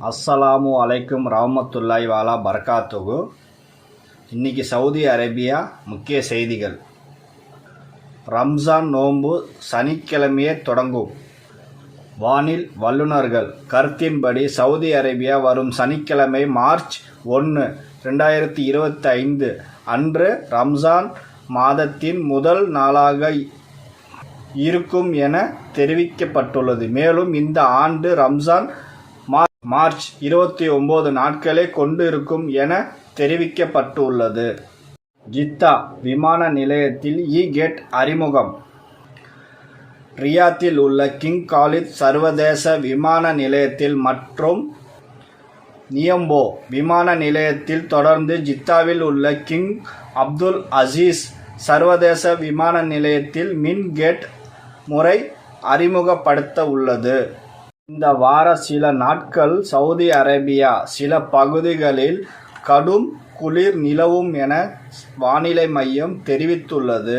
அஸ்ஸலாமு அலைக்கும் ரஹமத்துல்லாய் வாலா பர்காத்துகு இன்னைக்கு சவுதி அரேபியா முக்கிய செய்திகள். ரம்ஜான் நோன்பு சனிக்கிழமையே தொடங்கும். வானில் வல்லுநர்கள் கருத்தின்படி சவுதி அரேபியா வரும் சனிக்கிழமை மார்ச் ஒன்று ரெண்டாயிரத்தி இருபத்தி ஐந்து அன்று ரம்ஜான் மாதத்தின் முதல் நாளாக இருக்கும் என தெரிவிக்கப்பட்டுள்ளது. மேலும் இந்த ஆண்டு ரம்ஜான் மார்ச் இருபத்தி ஒன்பது நாட்களே கொண்டு இருக்கும் என தெரிவிக்கப்பட்டுள்ளது. ஜித்தா விமான நிலையத்தில் இ கேட் அறிமுகம். ரியாத்தில் உள்ள கிங் காலித் சர்வதேச விமான நிலையத்தில் மற்றும் நியம்போ விமான நிலையத்தில் தொடர்ந்து ஜித்தாவில் உள்ள கிங் அப்துல் அசீஸ் சர்வதேச விமான நிலையத்தில் மின் கேட் முறை அறிமுகப்படுத்த உள்ளது இந்த வார சில நாட்கள் சவுதி அரேபியா சில பகுதிகளில் கடும் குளிர் நிலவும் என வானிலை மையம் தெரிவித்துள்ளது.